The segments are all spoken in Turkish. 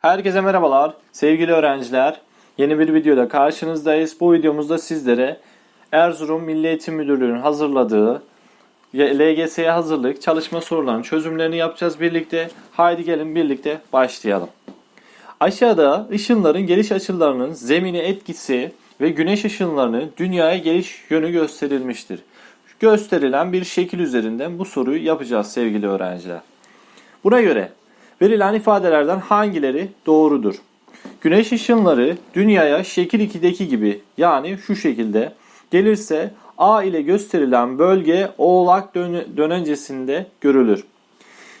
Herkese merhabalar sevgili öğrenciler. Yeni bir videoda karşınızdayız. Bu videomuzda sizlere Erzurum Milli Eğitim Müdürlüğü'nün hazırladığı LGS'ye hazırlık çalışma sorularının çözümlerini yapacağız birlikte. Haydi gelin birlikte başlayalım. Aşağıda ışınların geliş açılarının zemine etkisi ve güneş ışınlarının dünyaya geliş yönü gösterilmiştir. Gösterilen bir şekil üzerinden bu soruyu yapacağız sevgili öğrenciler. Buna göre verilen ifadelerden hangileri doğrudur? Güneş ışınları dünyaya şekil 2'deki gibi yani şu şekilde gelirse A ile gösterilen bölge oğlak dön- dönencesinde görülür.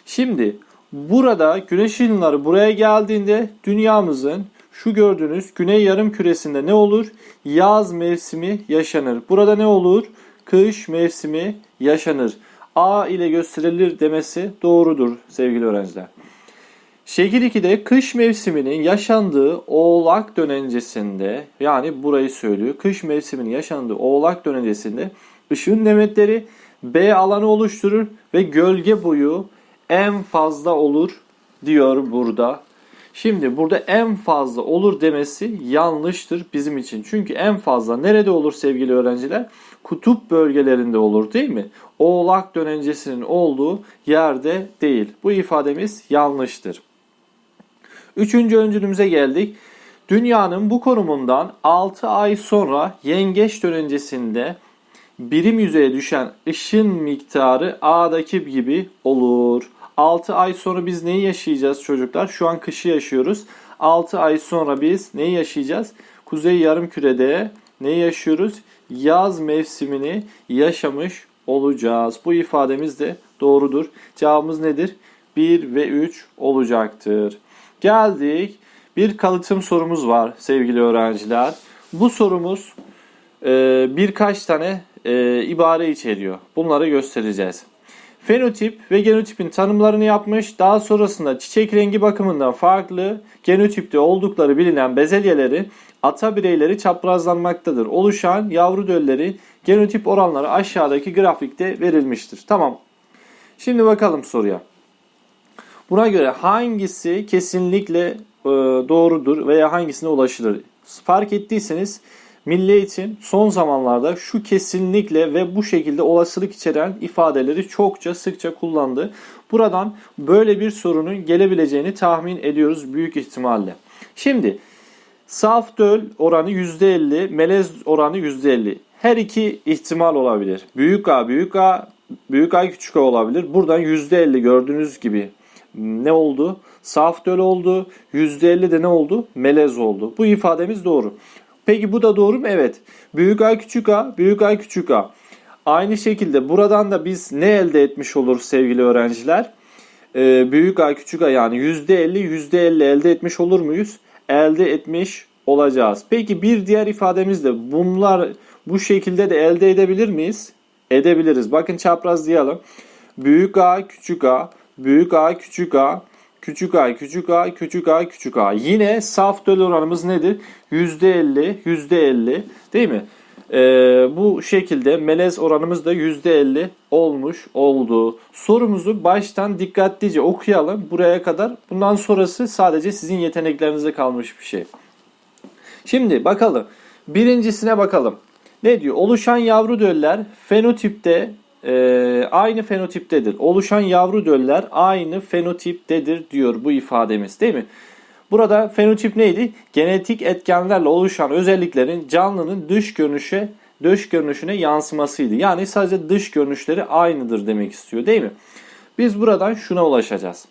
Şimdi burada güneş ışınları buraya geldiğinde dünyamızın şu gördüğünüz güney yarım küresinde ne olur? Yaz mevsimi yaşanır. Burada ne olur? Kış mevsimi yaşanır. A ile gösterilir demesi doğrudur sevgili öğrenciler. Şekil 2'de kış mevsiminin yaşandığı oğlak dönencesinde yani burayı söylüyor. Kış mevsiminin yaşandığı oğlak dönencesinde ışın demetleri B alanı oluşturur ve gölge boyu en fazla olur diyor burada. Şimdi burada en fazla olur demesi yanlıştır bizim için. Çünkü en fazla nerede olur sevgili öğrenciler? Kutup bölgelerinde olur değil mi? Oğlak dönencesinin olduğu yerde değil. Bu ifademiz yanlıştır. Üçüncü öncülümüze geldik. Dünyanın bu konumundan 6 ay sonra yengeç dönencesinde birim yüzeye düşen ışın miktarı A'daki gibi olur. 6 ay sonra biz neyi yaşayacağız çocuklar? Şu an kışı yaşıyoruz. 6 ay sonra biz neyi yaşayacağız? Kuzey yarımkürede neyi yaşıyoruz? Yaz mevsimini yaşamış olacağız. Bu ifademiz de doğrudur. Cevabımız nedir? 1 ve 3 olacaktır. Geldik. Bir kalıtım sorumuz var sevgili öğrenciler. Bu sorumuz e, birkaç tane e, ibare içeriyor. Bunları göstereceğiz. Fenotip ve genotipin tanımlarını yapmış. Daha sonrasında çiçek rengi bakımından farklı genotipte oldukları bilinen bezelyeleri ata bireyleri çaprazlanmaktadır. Oluşan yavru dölleri genotip oranları aşağıdaki grafikte verilmiştir. Tamam. Şimdi bakalım soruya. Buna göre hangisi kesinlikle e, doğrudur veya hangisine ulaşılır? Fark ettiyseniz Milli Eğitim son zamanlarda şu kesinlikle ve bu şekilde olasılık içeren ifadeleri çokça sıkça kullandı. Buradan böyle bir sorunun gelebileceğini tahmin ediyoruz büyük ihtimalle. Şimdi saf döl oranı %50, melez oranı %50. Her iki ihtimal olabilir. Büyük A, büyük A, büyük A, küçük A olabilir. Buradan %50 gördüğünüz gibi ne oldu? Saf oldu. %50 de ne oldu? Melez oldu. Bu ifademiz doğru. Peki bu da doğru mu? Evet. Büyük A küçük A, büyük A küçük A. Aynı şekilde buradan da biz ne elde etmiş oluruz sevgili öğrenciler? Ee, büyük A küçük A yani %50 %50 elde etmiş olur muyuz? Elde etmiş olacağız. Peki bir diğer ifademiz de bunlar bu şekilde de elde edebilir miyiz? Edebiliriz. Bakın çaprazlayalım. Büyük A küçük A, büyük A küçük A, küçük a, küçük a, küçük a, küçük a. Yine saf döl oranımız nedir? %50, %50 değil mi? Ee, bu şekilde melez oranımız da %50 olmuş oldu. Sorumuzu baştan dikkatlice okuyalım buraya kadar. Bundan sonrası sadece sizin yeteneklerinize kalmış bir şey. Şimdi bakalım. Birincisine bakalım. Ne diyor? Oluşan yavru döller fenotipte e, aynı fenotiptedir. Oluşan yavru döller aynı fenotiptedir diyor bu ifademiz değil mi? Burada fenotip neydi? Genetik etkenlerle oluşan özelliklerin canlının dış görünüşe dış görünüşüne yansımasıydı. Yani sadece dış görünüşleri aynıdır demek istiyor değil mi? Biz buradan şuna ulaşacağız.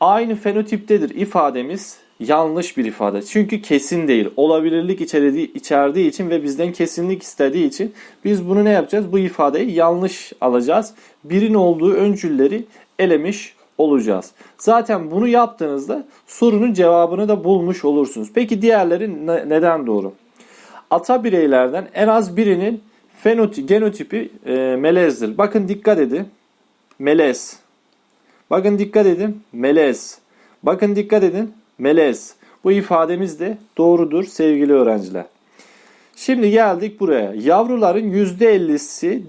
Aynı fenotiptedir ifademiz yanlış bir ifade. Çünkü kesin değil. Olabilirlik içerdiği, içerdiği için ve bizden kesinlik istediği için biz bunu ne yapacağız? Bu ifadeyi yanlış alacağız. Birin olduğu öncülleri elemiş olacağız. Zaten bunu yaptığınızda sorunun cevabını da bulmuş olursunuz. Peki diğerleri ne, neden doğru? Ata bireylerden en az birinin fenotip, genotipi e, melezdir. Bakın dikkat edin. Melez. Bakın dikkat edin. Melez. Bakın dikkat edin melez. Bu ifademiz de doğrudur sevgili öğrenciler. Şimdi geldik buraya. Yavruların %50'si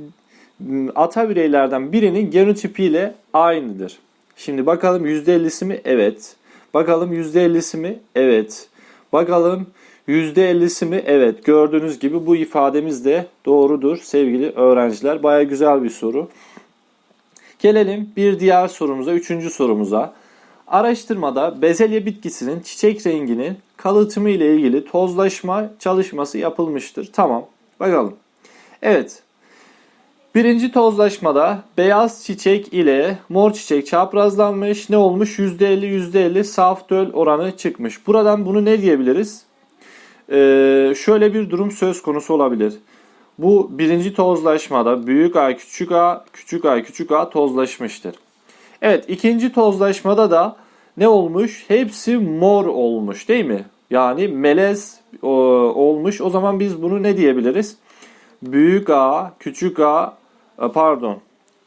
ata bireylerden birinin genotipiyle aynıdır. Şimdi bakalım %50'si mi? Evet. Bakalım %50'si mi? Evet. Bakalım %50'si mi? Evet. Gördüğünüz gibi bu ifademiz de doğrudur sevgili öğrenciler. Baya güzel bir soru. Gelelim bir diğer sorumuza, üçüncü sorumuza. Araştırmada bezelye bitkisinin çiçek renginin kalıtımı ile ilgili tozlaşma çalışması yapılmıştır. Tamam. Bakalım. Evet. Birinci tozlaşmada beyaz çiçek ile mor çiçek çaprazlanmış. Ne olmuş? %50 %50 saf döl oranı çıkmış. Buradan bunu ne diyebiliriz? Ee, şöyle bir durum söz konusu olabilir. Bu birinci tozlaşmada büyük A küçük A küçük A küçük A tozlaşmıştır. Evet ikinci tozlaşmada da ne olmuş? Hepsi mor olmuş değil mi? Yani melez o, olmuş. O zaman biz bunu ne diyebiliriz? Büyük A, küçük A, e, pardon.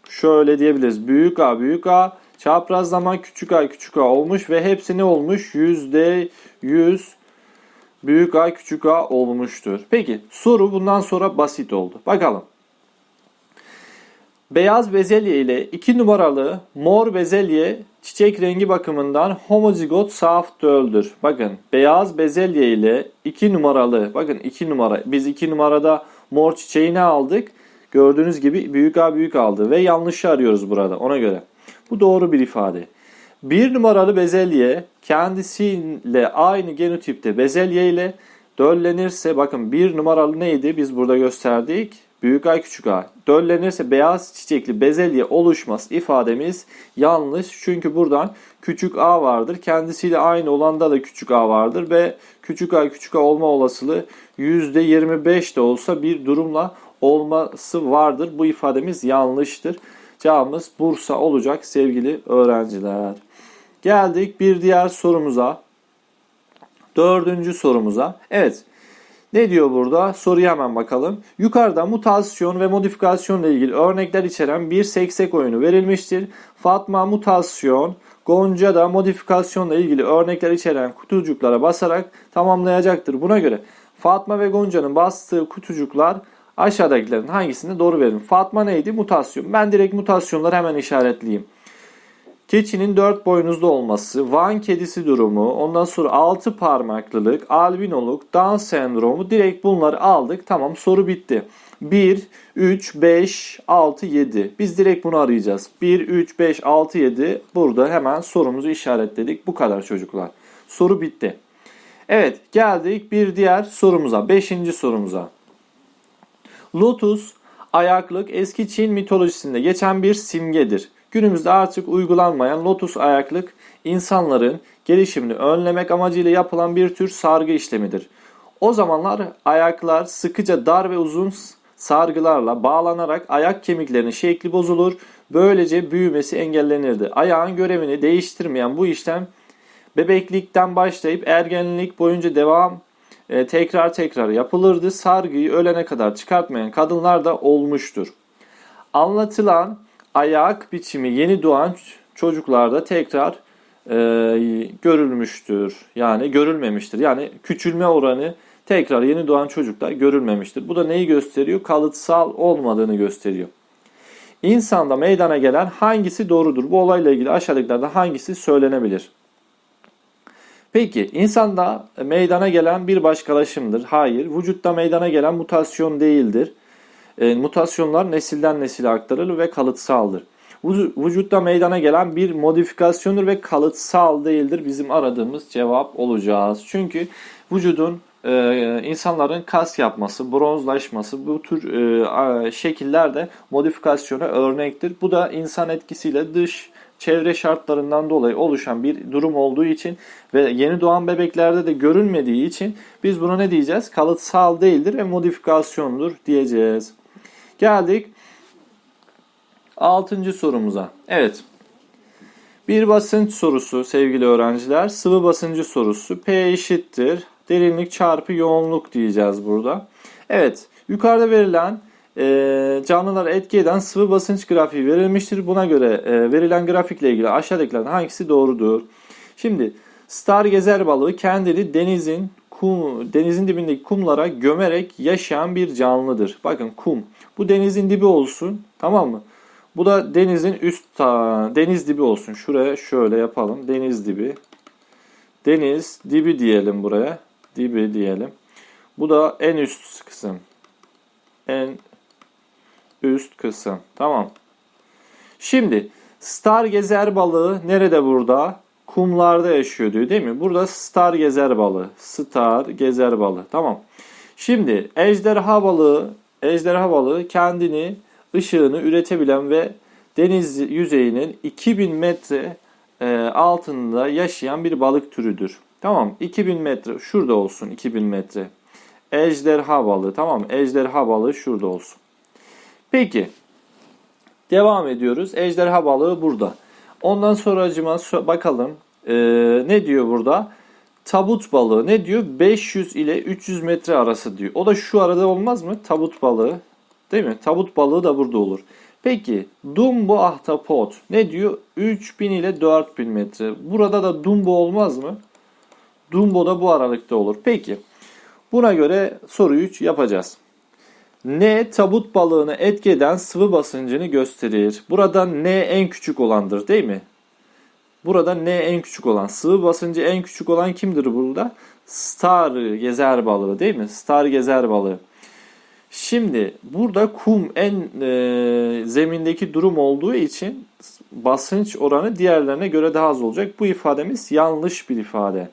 Şöyle diyebiliriz. Büyük A, büyük A, çaprazlama küçük A, küçük A olmuş ve hepsi ne olmuş? Yüzde yüz büyük A, küçük A olmuştur. Peki soru bundan sonra basit oldu. Bakalım. Beyaz bezelye ile 2 numaralı mor bezelye çiçek rengi bakımından homozigot saf döldür. Bakın beyaz bezelye ile 2 numaralı bakın 2 numara biz 2 numarada mor çiçeği ne aldık? Gördüğünüz gibi büyük A büyük aldı ve yanlışı arıyoruz burada ona göre. Bu doğru bir ifade. Bir numaralı bezelye kendisiyle aynı genotipte bezelye ile döllenirse bakın bir numaralı neydi biz burada gösterdik. Büyük A küçük A. Döllenirse beyaz çiçekli bezelye oluşmaz ifademiz yanlış. Çünkü buradan küçük A vardır. Kendisiyle aynı olanda da küçük A vardır ve küçük A küçük A olma olasılığı %25 de olsa bir durumla olması vardır. Bu ifademiz yanlıştır. Cevabımız Bursa olacak sevgili öğrenciler. Geldik bir diğer sorumuza. Dördüncü sorumuza. Evet. Ne diyor burada? Soruya hemen bakalım. Yukarıda mutasyon ve modifikasyonla ilgili örnekler içeren bir seksek oyunu verilmiştir. Fatma mutasyon, Gonca da modifikasyonla ilgili örnekler içeren kutucuklara basarak tamamlayacaktır. Buna göre Fatma ve Gonca'nın bastığı kutucuklar aşağıdakilerin hangisinde doğru verin? Fatma neydi? Mutasyon. Ben direkt mutasyonları hemen işaretleyeyim. Keçinin dört boynuzlu olması, Van kedisi durumu, ondan sonra altı parmaklılık, albinoluk, Down sendromu direkt bunları aldık. Tamam soru bitti. 1, 3, 5, 6, 7. Biz direkt bunu arayacağız. 1, 3, 5, 6, 7. Burada hemen sorumuzu işaretledik. Bu kadar çocuklar. Soru bitti. Evet geldik bir diğer sorumuza. Beşinci sorumuza. Lotus ayaklık eski Çin mitolojisinde geçen bir simgedir. Günümüzde artık uygulanmayan lotus ayaklık insanların gelişimini önlemek amacıyla yapılan bir tür sargı işlemidir. O zamanlar ayaklar sıkıca dar ve uzun sargılarla bağlanarak ayak kemiklerinin şekli bozulur. Böylece büyümesi engellenirdi. Ayağın görevini değiştirmeyen bu işlem bebeklikten başlayıp ergenlik boyunca devam e, tekrar tekrar yapılırdı. Sargıyı ölene kadar çıkartmayan kadınlar da olmuştur. Anlatılan ayak biçimi yeni doğan çocuklarda tekrar e, görülmüştür. Yani görülmemiştir. Yani küçülme oranı tekrar yeni doğan çocukta görülmemiştir. Bu da neyi gösteriyor? Kalıtsal olmadığını gösteriyor. İnsanda meydana gelen hangisi doğrudur? Bu olayla ilgili aşağıdakilerden hangisi söylenebilir? Peki insanda meydana gelen bir başkalaşımdır. Hayır. Vücutta meydana gelen mutasyon değildir. E, mutasyonlar nesilden nesile aktarılır ve kalıtsaldır. Vücutta meydana gelen bir modifikasyondur ve kalıtsal değildir. Bizim aradığımız cevap olacağız. Çünkü vücudun e, insanların kas yapması, bronzlaşması bu tür e, şekiller de modifikasyona örnektir. Bu da insan etkisiyle dış çevre şartlarından dolayı oluşan bir durum olduğu için ve yeni doğan bebeklerde de görülmediği için biz buna ne diyeceğiz? Kalıtsal değildir ve modifikasyondur diyeceğiz. Geldik 6. sorumuza. Evet. Bir basınç sorusu sevgili öğrenciler. Sıvı basıncı sorusu. P eşittir. Derinlik çarpı yoğunluk diyeceğiz burada. Evet. Yukarıda verilen e, canlılara etki eden sıvı basınç grafiği verilmiştir. Buna göre e, verilen grafikle ilgili aşağıdakilerden hangisi doğrudur? Şimdi star gezer balığı kendini denizin kum, denizin dibindeki kumlara gömerek yaşayan bir canlıdır. Bakın kum. Bu denizin dibi olsun. Tamam mı? Bu da denizin üst ta, deniz dibi olsun. Şuraya şöyle yapalım. Deniz dibi. Deniz dibi diyelim buraya. Dibi diyelim. Bu da en üst kısım. En üst kısım. Tamam. Şimdi star gezer balığı nerede burada? Kumlarda yaşıyor diyor değil mi? Burada star gezer balığı. Star gezer balığı. Tamam. Şimdi ejderha balığı, ejderha balığı kendini ışığını üretebilen ve deniz yüzeyinin 2000 metre e, altında yaşayan bir balık türüdür. Tamam 2000 metre şurada olsun 2000 metre. Ejderha balığı tamam ejderha balığı şurada olsun. Peki devam ediyoruz. Ejderha balığı burada. Ondan sonra acıma bakalım e, ne diyor burada? Tabut balığı ne diyor? 500 ile 300 metre arası diyor. O da şu arada olmaz mı? Tabut balığı. Değil mi? Tabut balığı da burada olur. Peki Dumbo ahtapot ne diyor? 3000 ile 4000 metre. Burada da Dumbo olmaz mı? Dumbo da bu aralıkta olur. Peki buna göre soruyu yapacağız. N tabut balığını etki eden sıvı basıncını gösterir. Burada N en küçük olandır değil mi? Burada N en küçük olan. Sıvı basıncı en küçük olan kimdir burada? Star gezer balığı değil mi? Star gezer balığı. Şimdi burada kum en e, zemindeki durum olduğu için basınç oranı diğerlerine göre daha az olacak. Bu ifademiz yanlış bir ifade.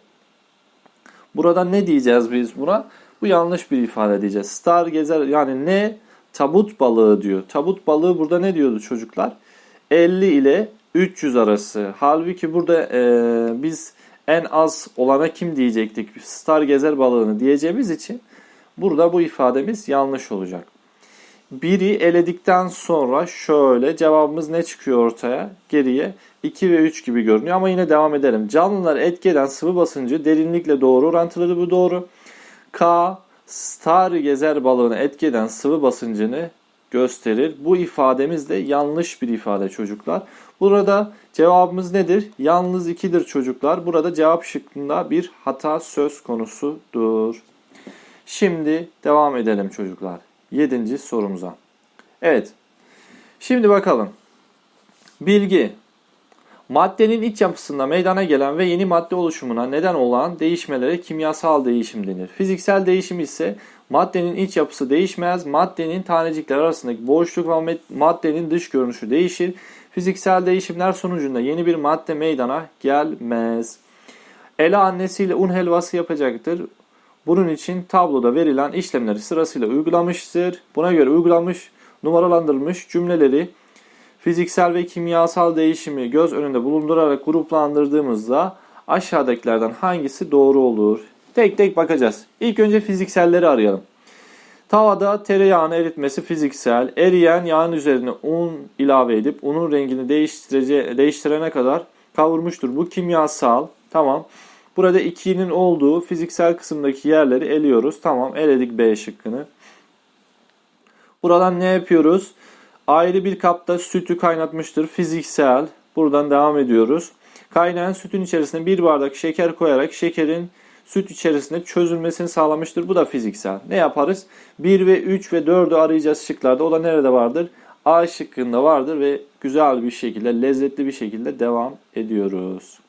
Burada ne diyeceğiz biz buna? Bu yanlış bir ifade diyeceğiz. Star gezer yani ne? Tabut balığı diyor. Tabut balığı burada ne diyordu çocuklar? 50 ile 300 arası. Halbuki burada e, biz en az olana kim diyecektik? Star gezer balığını diyeceğimiz için burada bu ifademiz yanlış olacak. Biri eledikten sonra şöyle cevabımız ne çıkıyor ortaya? Geriye 2 ve 3 gibi görünüyor ama yine devam edelim. Canlılar etki eden sıvı basıncı derinlikle doğru orantılıdır bu doğru. K star gezer balığını etki eden sıvı basıncını gösterir. Bu ifademiz de yanlış bir ifade çocuklar. Burada cevabımız nedir? Yalnız 2'dir çocuklar. Burada cevap şıkkında bir hata söz konusudur. Şimdi devam edelim çocuklar. 7. sorumuza. Evet. Şimdi bakalım. Bilgi. Maddenin iç yapısında meydana gelen ve yeni madde oluşumuna neden olan değişmelere kimyasal değişim denir. Fiziksel değişim ise maddenin iç yapısı değişmez, maddenin tanecikler arasındaki boşluk ve maddenin dış görünüşü değişir. Fiziksel değişimler sonucunda yeni bir madde meydana gelmez. Ela annesiyle un helvası yapacaktır. Bunun için tabloda verilen işlemleri sırasıyla uygulamıştır. Buna göre uygulanmış, numaralandırılmış cümleleri fiziksel ve kimyasal değişimi göz önünde bulundurarak gruplandırdığımızda aşağıdakilerden hangisi doğru olur? Tek tek bakacağız. İlk önce fizikselleri arayalım. Tavada tereyağını eritmesi fiziksel. Eriyen yağın üzerine un ilave edip unun rengini değiştirene kadar kavurmuştur. Bu kimyasal. Tamam. Burada 2'nin olduğu fiziksel kısımdaki yerleri eliyoruz. Tamam eledik B şıkkını. Buradan ne yapıyoruz? Ayrı bir kapta sütü kaynatmıştır. Fiziksel. Buradan devam ediyoruz. Kaynayan sütün içerisine bir bardak şeker koyarak şekerin süt içerisinde çözülmesini sağlamıştır. Bu da fiziksel. Ne yaparız? 1 ve 3 ve 4'ü arayacağız şıklarda. O da nerede vardır? A şıkkında vardır ve güzel bir şekilde, lezzetli bir şekilde devam ediyoruz.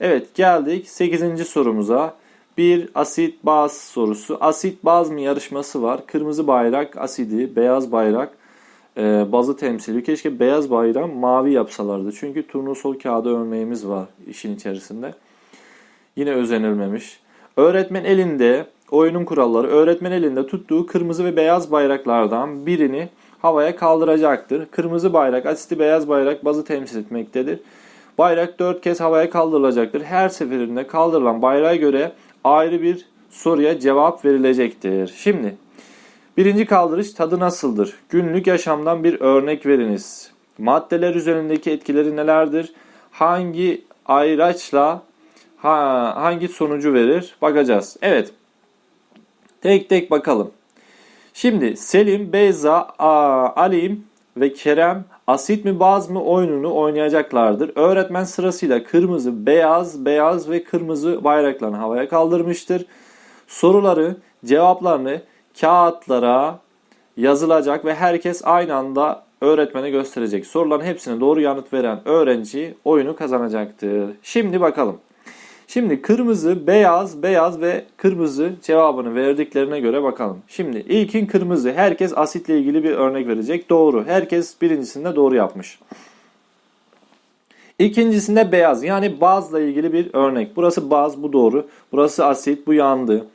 Evet geldik 8. sorumuza. Bir asit baz sorusu. Asit baz mı yarışması var. Kırmızı bayrak asidi, beyaz bayrak e, bazı temsili. Keşke beyaz bayram mavi yapsalardı. Çünkü turnusol kağıdı örneğimiz var işin içerisinde. Yine özenilmemiş. Öğretmen elinde oyunun kuralları öğretmen elinde tuttuğu kırmızı ve beyaz bayraklardan birini havaya kaldıracaktır. Kırmızı bayrak asiti beyaz bayrak bazı temsil etmektedir. Bayrak dört kez havaya kaldırılacaktır. Her seferinde kaldırılan bayrağa göre ayrı bir soruya cevap verilecektir. Şimdi birinci kaldırış tadı nasıldır? Günlük yaşamdan bir örnek veriniz. Maddeler üzerindeki etkileri nelerdir? Hangi ayraçla ha, hangi sonucu verir? Bakacağız. Evet. Tek tek bakalım. Şimdi Selim, Beyza, Alim ve Kerem asit mi baz mı oyununu oynayacaklardır. Öğretmen sırasıyla kırmızı, beyaz, beyaz ve kırmızı bayraklarını havaya kaldırmıştır. Soruları, cevaplarını kağıtlara yazılacak ve herkes aynı anda öğretmene gösterecek. Soruların hepsine doğru yanıt veren öğrenci oyunu kazanacaktır. Şimdi bakalım. Şimdi kırmızı, beyaz, beyaz ve kırmızı cevabını verdiklerine göre bakalım. Şimdi ilkin kırmızı. Herkes asitle ilgili bir örnek verecek. Doğru. Herkes birincisinde doğru yapmış. İkincisinde beyaz yani bazla ilgili bir örnek. Burası baz bu doğru. Burası asit bu yandı.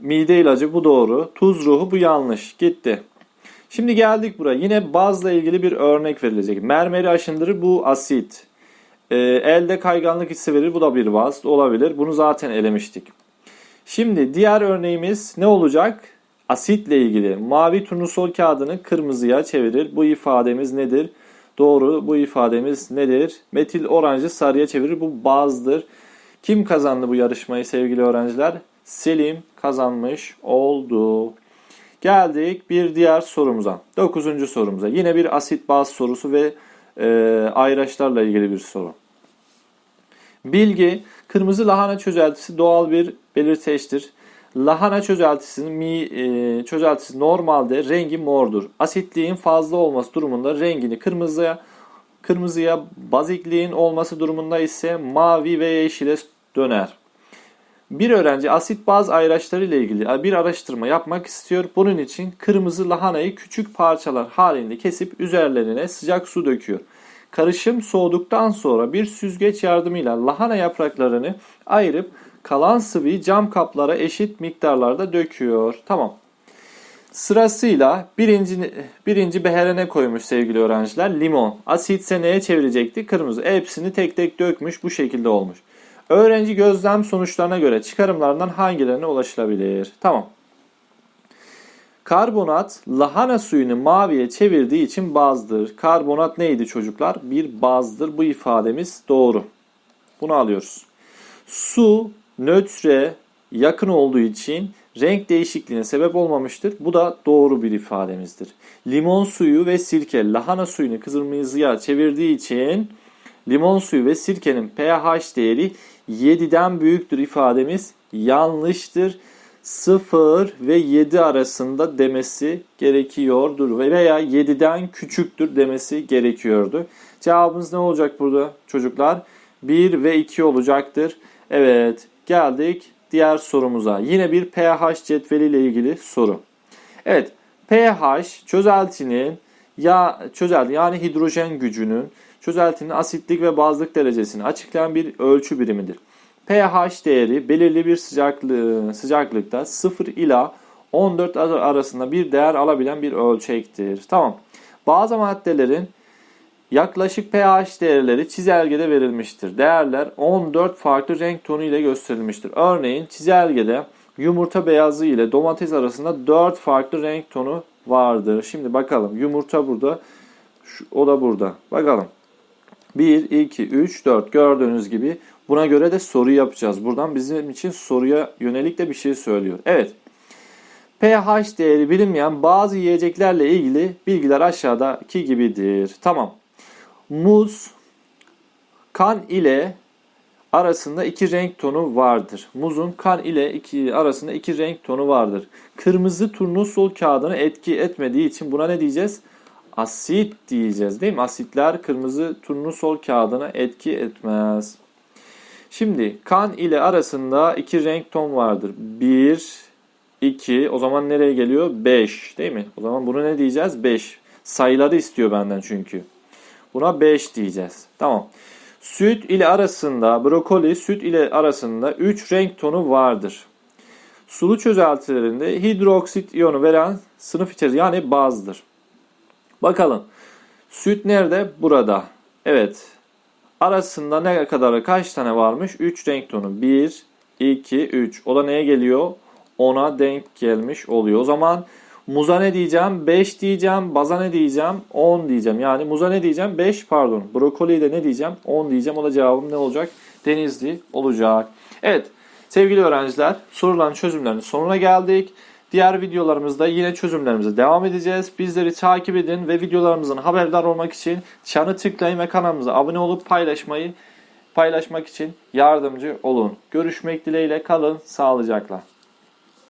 Mide ilacı bu doğru. Tuz ruhu bu yanlış. Gitti. Şimdi geldik buraya. Yine bazla ilgili bir örnek verilecek. Mermeri aşındırır bu asit. Ee, elde kayganlık hissi verir bu da bir baz olabilir. Bunu zaten elemiştik. Şimdi diğer örneğimiz ne olacak? Asitle ilgili. Mavi turnusol kağıdını kırmızıya çevirir. Bu ifademiz nedir? Doğru bu ifademiz nedir? Metil orancı sarıya çevirir. Bu bazdır. Kim kazandı bu yarışmayı sevgili öğrenciler? Selim kazanmış oldu. Geldik bir diğer sorumuza. Dokuzuncu sorumuza. Yine bir asit baz sorusu ve e, ayraçlarla ilgili bir soru. Bilgi, kırmızı lahana çözeltisi doğal bir belirteçtir. Lahana çözeltisinin mi, e, çözeltisi normalde rengi mordur. Asitliğin fazla olması durumunda rengini kırmızıya, kırmızıya, bazikliğin olması durumunda ise mavi ve yeşile döner. Bir öğrenci asit baz ayraçları ile ilgili bir araştırma yapmak istiyor. Bunun için kırmızı lahanayı küçük parçalar halinde kesip üzerlerine sıcak su döküyor. Karışım soğuduktan sonra bir süzgeç yardımıyla lahana yapraklarını ayırıp kalan sıvıyı cam kaplara eşit miktarlarda döküyor. Tamam. Sırasıyla birinci, birinci behere ne koymuş sevgili öğrenciler? Limon. Asitse neye çevirecekti? Kırmızı. Hepsini tek tek dökmüş bu şekilde olmuş. Öğrenci gözlem sonuçlarına göre çıkarımlarından hangilerine ulaşılabilir? Tamam. Karbonat lahana suyunu maviye çevirdiği için bazdır. Karbonat neydi çocuklar? Bir bazdır. Bu ifademiz doğru. Bunu alıyoruz. Su nötre yakın olduğu için renk değişikliğine sebep olmamıştır. Bu da doğru bir ifademizdir. Limon suyu ve sirke lahana suyunu kırmızıya çevirdiği için limon suyu ve sirkenin pH değeri 7'den büyüktür ifademiz yanlıştır. 0 ve 7 arasında demesi gerekiyordur veya 7'den küçüktür demesi gerekiyordu. Cevabımız ne olacak burada çocuklar? 1 ve 2 olacaktır. Evet geldik diğer sorumuza. Yine bir pH cetveli ile ilgili soru. Evet pH çözeltinin ya çözelti yani hidrojen gücünün çözeltinin asitlik ve bazlık derecesini açıklayan bir ölçü birimidir pH değeri belirli bir sıcaklığı, sıcaklıkta 0 ila 14 arasında bir değer alabilen bir ölçektir. Tamam. Bazı maddelerin yaklaşık pH değerleri çizelgede verilmiştir. Değerler 14 farklı renk tonu ile gösterilmiştir. Örneğin çizelgede yumurta beyazı ile domates arasında 4 farklı renk tonu vardır. Şimdi bakalım yumurta burada, o da burada. Bakalım. 1, 2, 3, 4 gördüğünüz gibi buna göre de soru yapacağız. Buradan bizim için soruya yönelik de bir şey söylüyor. Evet. pH değeri bilinmeyen bazı yiyeceklerle ilgili bilgiler aşağıdaki gibidir. Tamam. Muz kan ile arasında iki renk tonu vardır. Muzun kan ile iki arasında iki renk tonu vardır. Kırmızı turnusol kağıdını etki etmediği için buna ne diyeceğiz? Asit diyeceğiz değil mi? Asitler kırmızı turnusol kağıdına etki etmez. Şimdi kan ile arasında iki renk ton vardır. 1, 2 o zaman nereye geliyor? 5 değil mi? O zaman bunu ne diyeceğiz? 5. Sayıları istiyor benden çünkü. Buna 5 diyeceğiz. Tamam. Süt ile arasında, brokoli süt ile arasında 3 renk tonu vardır. Sulu çözeltilerinde hidroksit iyonu veren sınıf içerir yani bazdır. Bakalım. Süt nerede? Burada. Evet. Arasında ne kadar kaç tane varmış? 3 renk tonu. 1, 2, 3. O da neye geliyor? 10'a denk gelmiş oluyor. O zaman muza ne diyeceğim? 5 diyeceğim. Baza ne diyeceğim? 10 diyeceğim. Yani muza ne diyeceğim? 5 pardon. Brokoliye de ne diyeceğim? 10 diyeceğim. O da cevabım ne olacak? Denizli olacak. Evet. Sevgili öğrenciler soruların çözümlerinin sonuna geldik. Diğer videolarımızda yine çözümlerimize devam edeceğiz. Bizleri takip edin ve videolarımızın haberdar olmak için çanı tıklayın ve kanalımıza abone olup paylaşmayı paylaşmak için yardımcı olun. Görüşmek dileğiyle kalın sağlıcakla.